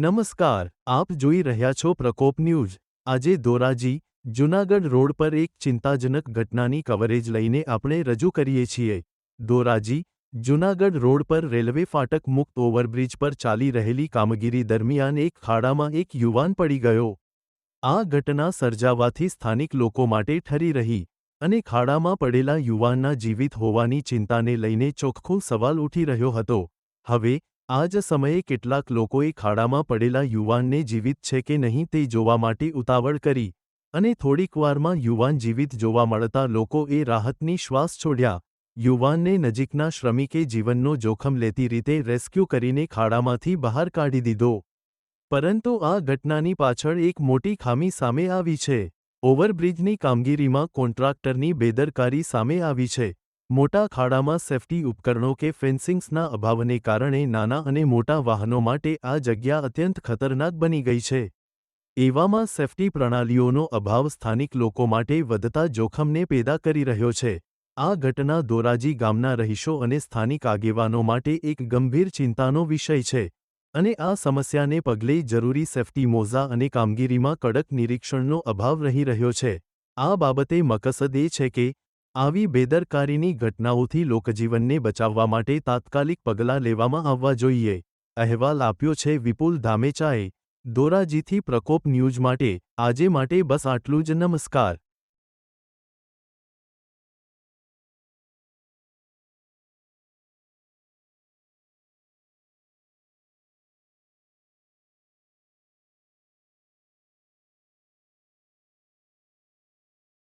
નમસ્કાર, આપ જોઈ રહ્યા છો પ્રકોપ ન્યૂઝ. આજે ધોરાજી, જૂનાગઢ રોડ પર એક ચિંતાજનક ઘટનાની કવરેજ લઈને આપણે રજૂ કરીએ છીએ. ધોરાજી, જૂનાગઢ રોડ પર રેલવે ફાટક મુક્ત ઓવરબ્રિજ પર ચાલી રહેલી કામગીરી દરમિયાન એક ખાડામાં એક યુવાન પડી ગયો. આ ઘટના સર્જાવાથી સ્થાનિક લોકો માટે ઠરી રહી અને ખાડામાં પડેલા યુવાનના જીવિત હોવાની ચિંતાને લઈને ચોખ્ખો સવાલ ઉઠી રહ્યો હતો. હવે આ જ સમયે કેટલાક લોકોએ ખાડામાં પડેલા યુવાનને જીવિત છે કે નહીં તે જોવા માટે ઉતાવળ કરી અને થોડીક વારમાં યુવાન જીવિત જોવા મળતા લોકોએ રાહતની શ્વાસ છોડ્યા. યુવાનને નજીકના શ્રમિકે જીવનનો જોખમ લેતી રીતે રેસ્ક્યુ કરીને ખાડામાંથી બહાર કાઢી દીધો. પરંતુ આ ઘટનાની પાછળ એક મોટી ખામી સામે આવી છે. ઓવરબ્રિજની કામગીરીમાં કોન્ટ્રાક્ટરની બેદરકારી સામે આવી છે. મોટા ખાડામાં સેફટી ઉપકરણો કે ફેન્સિંગ્સના અભાવને કારણે નાના અને મોટા વાહનો માટે આ જગ્યા અત્યંત ખતરનાક બની ગઈ છે. એવામાં સેફટી પ્રણાલીઓનો અભાવ સ્થાનિક લોકો માટે વધતા જોખમને પેદા કરી રહ્યો છે. આ ઘટના દોરાજી ગામના રહીશો અને સ્થાનિક આગેવાનો માટે એક ગંભીર ચિંતાનો વિષય છે અને આ સમસ્યાને પગલે જરૂરી સેફટી મોઝા અને કામગીરીમાં કડક નિરીક્ષણનો અભાવ રહી રહ્યો છે. આ બાબતે મકસદ એ છે કે આવી બેદરકારીની ઘટનાઓથી લોકજીવનને બચાવવા માટે તાત્કાલિક પગલાં લેવામાં આવવા જોઈએ. અહેવાલ આપ્યો છે વિપુલ ધામેચાએ. દોરાજીથી પ્રકોપ ન્યૂઝ માટે, આજે માટે બસ આટલું જ, નમસ્કાર.